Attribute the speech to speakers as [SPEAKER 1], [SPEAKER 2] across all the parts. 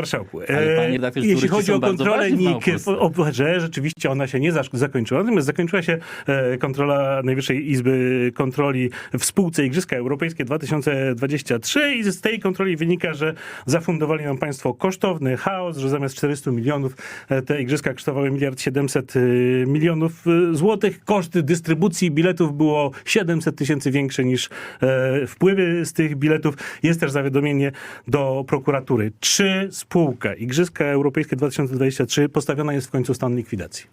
[SPEAKER 1] Marszałku, e, jeśli chodzi o kontrolę NIK OBWR, rzeczywiście ona się nie zak- zakończyła, natomiast zakończyła się e, kontrola Najwyższej Izby Kontroli w spółce Igrzyska Europejskie 2023 i z tej kontroli wynika, że zafundowali nam państwo kosztowny chaos, że zamiast 400 milionów e, te Igrzyska kosztowały miliard 700 e, milionów złotych. Koszty dystrybucji biletów było 700 tysięcy większe niż wpływy z tych biletów. Jest też zawiadomienie do prokuratury. Czy spółka Igrzyska Europejskie 2023 postawiona jest w końcu stan likwidacji?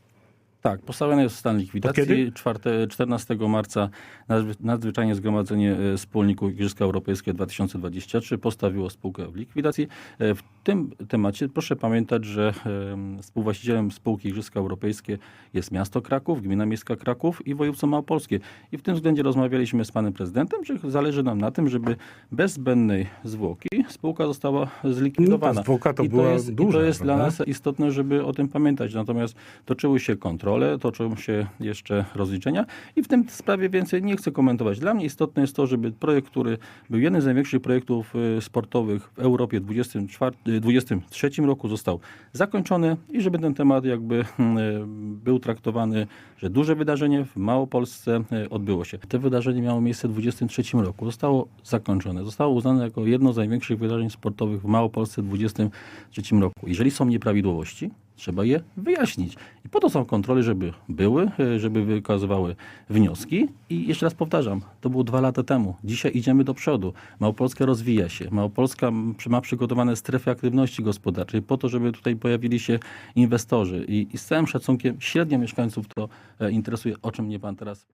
[SPEAKER 2] Tak, postawiony jest stan likwidacji.
[SPEAKER 1] kiedy?
[SPEAKER 2] 4, 14 marca nadzwy- nadzwyczajnie zgromadzenie e, wspólników Igrzyska Europejskie 2023 postawiło spółkę w likwidacji. E, W tym temacie proszę pamiętać, że em, współwłaścicielem spółki Igrzyska Europejskie jest miasto Kraków, gmina miejska Kraków i województwo małopolskie. I w tym względzie rozmawialiśmy z panem prezydentem, że zależy nam na tym, żeby bez zbędnej zwłoki spółka została zlikwidowana.
[SPEAKER 1] No zwłoka to
[SPEAKER 2] I
[SPEAKER 1] była
[SPEAKER 2] jest,
[SPEAKER 1] duża,
[SPEAKER 2] I to jest dla nas istotne, żeby o tym pamiętać. Natomiast toczyły się kontrole, toczą się jeszcze rozliczenia i w tym sprawie więcej nie chcę komentować. Dla mnie istotne jest to, żeby projekt, który był jednym z największych projektów y, sportowych w Europie w 24, y, 23 roku został zakończony i żeby ten temat jakby y, był traktowany, że duże wydarzenie w Małopolsce y, odbyło się. To wydarzenie miało miejsce w 23 roku. Zostało zakończone. Zostało uznane jako jedno z największych wydarzeń sportowych w Małopolsce w 23 roku. Jeżeli są nieprawidłowości, trzeba je wyjaśnić. I po to są kontrole, żeby były, e, żeby wykazywały wnioski. I jeszcze raz powtarzam, to było dwa lata temu. Dzisiaj idziemy do przodu. Małopolska rozwija się. Małopolska ma przygotowane strefy aktywności gospodarczej po to, żeby tutaj pojawili się inwestorzy. I, i z całym szacunkiem średnio mieszkańców to e, interesuje, o czym mnie pan teraz